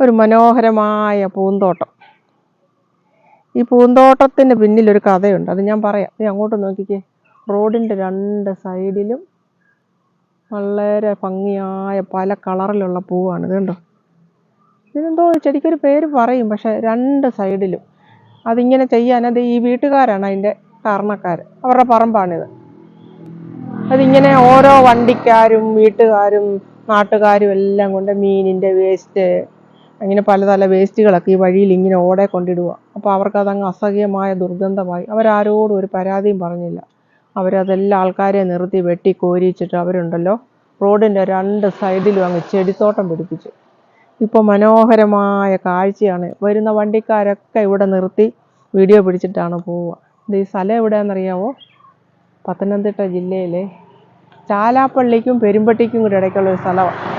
ഒരു മനോഹരമായ പൂന്തോട്ടം. ഈ പൂന്തോട്ടത്തിന് പിന്നിലൊരു കഥയുണ്ട്. അത് ഞാൻ പറയാം. നീ അങ്ങോട്ട് നോക്കിക്കേ. റോഡിന്റെ രണ്ട് സൈഡിലും വളരെ ഭംഗിയായ പല കളറിലുള്ള പൂവാണ്. ഇത് കണ്ടോ? ഇതിനെന്തോ ചെടിക്കൊരു പേര് പറയും. പക്ഷേ രണ്ട് സൈഡിലും അതിങ്ങനെ ചെയ്യാൻ അത് ഈ വീട്ടുകാരാണ് അതിന്റെ കാരണക്കാർ അവരുടെ പറമ്പാണിത്. അതിങ്ങനെ ഓരോ വണ്ടിക്കാരും വീട്ടുകാരും നാട്ടുകാരും എല്ലാം കൊണ്ട് മീനിന്റെ വേസ്റ്റ് അങ്ങനെ പല പല വേസ്റ്റുകളൊക്കെ ഈ വഴിയിൽ ഇങ്ങനെ ഓടെ കൊണ്ടിടുക അപ്പോൾ അവർക്കതങ്ങ് അസഹ്യമായ ദുർഗന്ധമായി. അവരാരോടും ഒരു പരാതിയും പറഞ്ഞില്ല. അവരതെല്ലാം ആൾക്കാരെ നിർത്തി വെട്ടി കോരിച്ചിട്ട് അവരുണ്ടല്ലോ. റോഡിന്റെ രണ്ട് സൈഡിലും അങ്ങ് ചെടിത്തോട്ടം പിടിപ്പിച്ചു. ഇപ്പോൾ മനോഹരമായ കാഴ്ചയാണ്. വരുന്ന വണ്ടിക്കാരൊക്കെ ഇവിടെ നിർത്തി വീഡിയോ പിടിച്ചിട്ടാണ് പോവുക. ഇത് ഈ സ്ഥലം എവിടെയാണെന്നറിയാവോ? പത്തനംതിട്ട ജില്ലയിലെ ചാലാപ്പള്ളിക്കും പെരുമ്പട്ടിക്കും കൂടെ ഇടയ്ക്കുള്ള ഒരു സ്ഥലമാണ്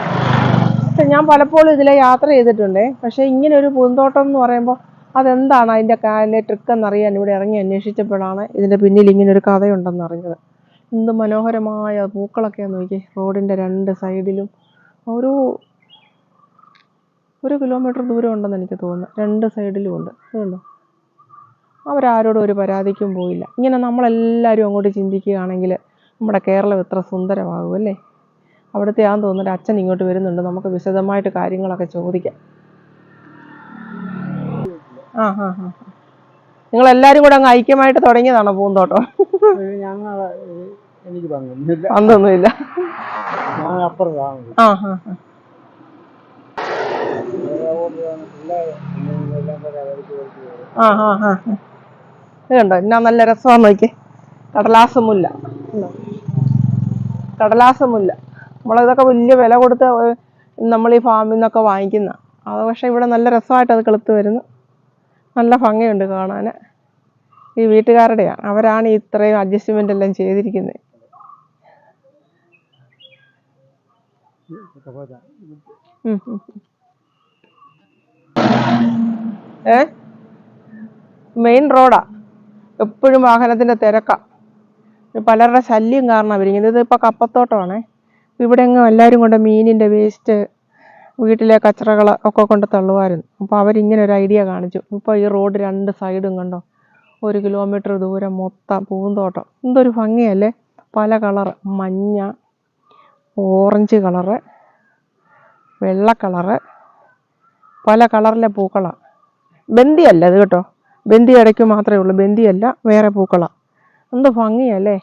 പക്ഷെ ഞാൻ പലപ്പോഴും ഇതിലെ യാത്ര ചെയ്തിട്ടുണ്ടേ. പക്ഷേ ഇങ്ങനെ ഒരു പൂന്തോട്ടം എന്ന് പറയുമ്പോൾ അതെന്താണ് അതിന്റെ കാലിലെ ട്രിക്ക് എന്നറിയാൻ ഇവിടെ ഇറങ്ങി അന്വേഷിച്ചപ്പോഴാണ് ഇതിന്റെ പിന്നിൽ ഇങ്ങനെ ഒരു കഥയുണ്ടെന്ന് അറിഞ്ഞത്. എന്ത് മനോഹരമായ പൂക്കളൊക്കെ നോക്കി റോഡിന്റെ രണ്ട് സൈഡിലും ഒരു ഒരു കിലോമീറ്റർ ദൂരം ഉണ്ടെന്ന് എനിക്ക് തോന്നുന്നു. രണ്ട് സൈഡിലും ഉണ്ട്. അതുകൊണ്ടോ അവരാരോടും ഒരു പരാതിക്കും പോയില്ല. ഇങ്ങനെ നമ്മളെല്ലാവരും അങ്ങോട്ട് ചിന്തിക്കുകയാണെങ്കിൽ നമ്മുടെ കേരളം എത്ര സുന്ദരമാകും അല്ലേ? അവിടുത്തെ ആന്ന് തോന്നുന്നു അച്ഛൻ ഇങ്ങോട്ട് വരുന്നുണ്ട്. നമുക്ക് വിശദമായിട്ട് കാര്യങ്ങളൊക്കെ ചോദിക്കാം. ആ ആ ആ നിങ്ങൾ എല്ലാരും കൂടെ അങ്ങ് ഐക്യമായിട്ട് തുടങ്ങിയതാണോ പൂന്തോട്ടം? ഞങ്ങൾ എനിക്ക് പങ്കൊന്നുമില്ല. ആ ആ ആ. കണ്ടോ? എന്നാ നല്ല രസമാണ് നോക്കിയേ. കടലാസമില്ല കടലാസമില്ല നമ്മളിതൊക്കെ വലിയ വില കൊടുത്ത് നമ്മൾ ഈ ഫാമിൽ നിന്നൊക്കെ വാങ്ങിക്കുന്ന. അത് പക്ഷേ ഇവിടെ നല്ല രസമായിട്ട് അത് കിളുത്ത് വരുന്നു. നല്ല ഭംഗിയുണ്ട് കാണാൻ ഈ വീട്ടുകാരുടെയാണ്. അവരാണ് ഇത്രയും അഡ്ജസ്റ്റ്മെന്റ് എല്ലാം ചെയ്തിരിക്കുന്നത്. ഏ? മെയിൻ റോഡാ എപ്പോഴും വാഹനത്തിന്റെ തിരക്കാണ് പലരുടെ ശല്യം കാരണം അവരിങ്ങനെ ഇതിപ്പോൾ കപ്പത്തോട്ടമാണേ. ഇവിടെ അങ്ങ് എല്ലാവരും കൊണ്ട് മീനിന്റെ വേസ്റ്റ് വീട്ടിലെ കച്ചറകൾ ഒക്കെ കൊണ്ട് തള്ളുമായിരുന്നു അപ്പോൾ അവരിങ്ങനെ ഒരു ഐഡിയ കാണിച്ചു. ഇപ്പോൾ ഈ റോഡ് രണ്ട് സൈഡും കണ്ടോ? ഒരു കിലോമീറ്റർ ദൂരം മൊത്തം പൂന്തോട്ടം. എന്തൊരു ഭംഗിയല്ലേ? പല കളർ മഞ്ഞ ഓറഞ്ച് കളറ് വെള്ള കളറ് പല കളറിലെ പൂക്കളാണ് ബന്ദിയല്ല ഇത് കേട്ടോ? ബന്ദി ഇടയ്ക്ക് മാത്രമേ ഉള്ളൂ. ബന്ദിയല്ല വേറെ പൂക്കളാണ് എന്ത് ഭംഗിയല്ലേ?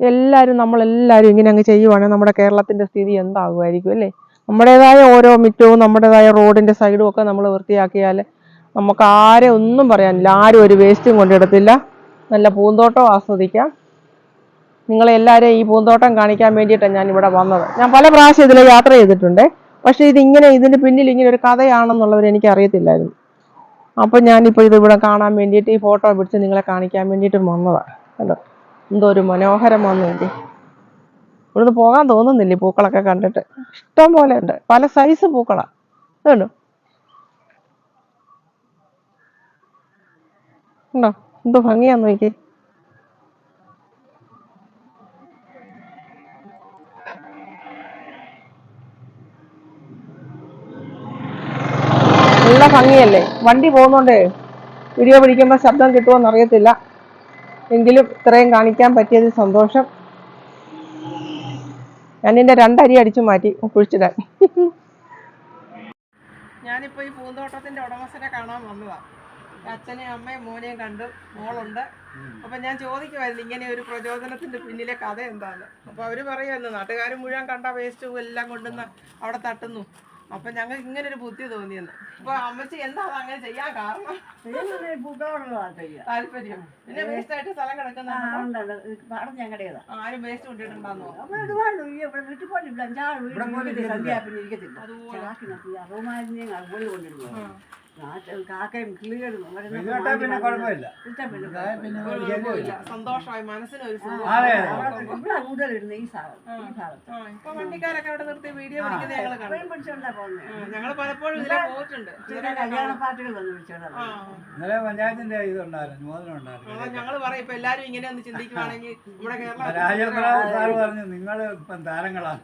എല്ലാവരും നമ്മളെല്ലാവരും ഇങ്ങനെ അങ്ങ് ചെയ്യുവാണെങ്കിൽ നമ്മുടെ കേരളത്തിന്റെ സ്ഥിതി എന്താകുമായിരിക്കും അല്ലേ? നമ്മുടേതായ ഓരോ മിറ്റവും നമ്മുടേതായ റോഡിന്റെ സൈഡും ഒക്കെ നമ്മൾ വൃത്തിയാക്കിയാൽ നമുക്ക് ആരെ ഒന്നും പറയാനില്ല. ആരും ഒരു വേസ്റ്റും കൊണ്ടിടത്തില്ല. നല്ല പൂന്തോട്ടം ആസ്വദിക്കാം. നിങ്ങളെല്ലാവരെയും ഈ പൂന്തോട്ടം കാണിക്കാൻ വേണ്ടിയിട്ടാണ് ഞാൻ ഇവിടെ വന്നത്. ഞാൻ പല പ്രാവശ്യം ഇതിൽ യാത്ര ചെയ്തിട്ടുണ്ട്. പക്ഷേ ഇതിങ്ങനെ ഇതിന് പിന്നിൽ ഇങ്ങനെ ഒരു കഥയാണെന്നുള്ളവർ എനിക്ക് അറിയത്തില്ലായിരുന്നു. അപ്പം ഞാനിപ്പോൾ ഇവിടെ കാണാൻ വേണ്ടിയിട്ട് ഈ ഫോട്ടോ പിടിച്ച് നിങ്ങളെ കാണിക്കാൻ വേണ്ടിയിട്ട് വന്നതാണ് കണ്ടോ? എന്തോ ഒരു മനോഹരമാന്ന് വേണ്ടി ഇവിടുന്ന് പോകാൻ തോന്നുന്നില്ല പൂക്കളൊക്കെ കണ്ടിട്ട്? ഇഷ്ടം പോലെ ഉണ്ട്. പല സൈസ് പൂക്കളാണ് കണ്ടോ ഉണ്ടോ? എന്തോ ഭംഗിയാന്ന് നോക്കി നല്ല ഭംഗിയല്ലേ? വണ്ടി പോകുന്നോണ്ടേ. വീഡിയോ പിടിക്കുമ്പോൾ ശബ്ദം കിട്ടുമോന്ന് അറിയത്തില്ല എങ്കിലും ഇത്രയും കാണിക്കാൻ പറ്റിയത് സന്തോഷം. ഞാൻ എന്റെ രണ്ടരി അടിച്ചു മാറ്റി കുഴിച്ചിടാൻ. ഞാനിപ്പോ ഈ പൂന്തോട്ടത്തിന്റെ ഉടമസ്ഥനെ കാണാൻ വന്നതാ. അച്ഛനെയും അമ്മയും മോനെയും കണ്ടു മോളുണ്ട്. അപ്പൊ ഞാൻ ചോദിക്കുമായിരുന്നു ഇങ്ങനെ ഒരു പ്രചോദനത്തിന്റെ പിന്നിലെ കഥ എന്താണ്? അപ്പൊ അവർ പറയുമായിരുന്നു നാട്ടുകാർ മുഴുവൻ കണ്ട വേസ്റ്റും എല്ലാം കൊണ്ടുവന്ന് അവിടെ തട്ടുന്നു. അപ്പൊ ഞങ്ങൾ ഇങ്ങനെ ഒരു ബുദ്ധി തോന്നിയെന്ന്. അപ്പൊ അമ്മച്ചി എന്താ അങ്ങനെ ചെയ്യാൻ കാരണം? താല്പര്യം. പിന്നെ വേസ്റ്റ് ആയിട്ട് സ്ഥലം കിടക്കുന്ന ആരും വേസ്റ്റ് കൊണ്ടിട്ടുണ്ടാന്നോ അതുപോലെ. കാക്കയും കിളികളും പിന്നെ കുഴപ്പമില്ല. പിന്നെ ഒരു ഒരു. സന്തോഷമായി ഇവിടെ കൂടുതൽ ഈ ഇപ്പൊ വണ്ടിക്കാരൊക്കെ അവിടെ നിർത്തി വീഡിയോ പിടിക്കുന്നത് ഞങ്ങൾ കണ്ടു അത്രയും പിടിച്ചോണ്ടാ പോകുന്നത് ഞങ്ങൾ പലപ്പോഴും ഇതിലെ പോയിട്ടുണ്ട്. ചില കല്യാണ പാർട്ടികൾ വന്ന് വിളിച്ചോണ്ടാ പഞ്ചായത്തിന്റെ ഇതുണ്ടായിരുന്നു മോദനം അതാ ഉണ്ടായിരുന്നു ഞങ്ങൾ പറയും ഇപ്പൊ എല്ലാരും ഇങ്ങനെ ഒന്ന് ചിന്തിക്കുവാണെങ്കിൽ നമ്മുടെ കേരളം രാജേന്ദ്ര സാർ പറഞ്ഞു നിങ്ങൾ ഇപ്പം താരങ്ങളാണ്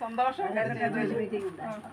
സന്തോഷം. മീറ്റിംഗ് ഉണ്ടായിരുന്നു.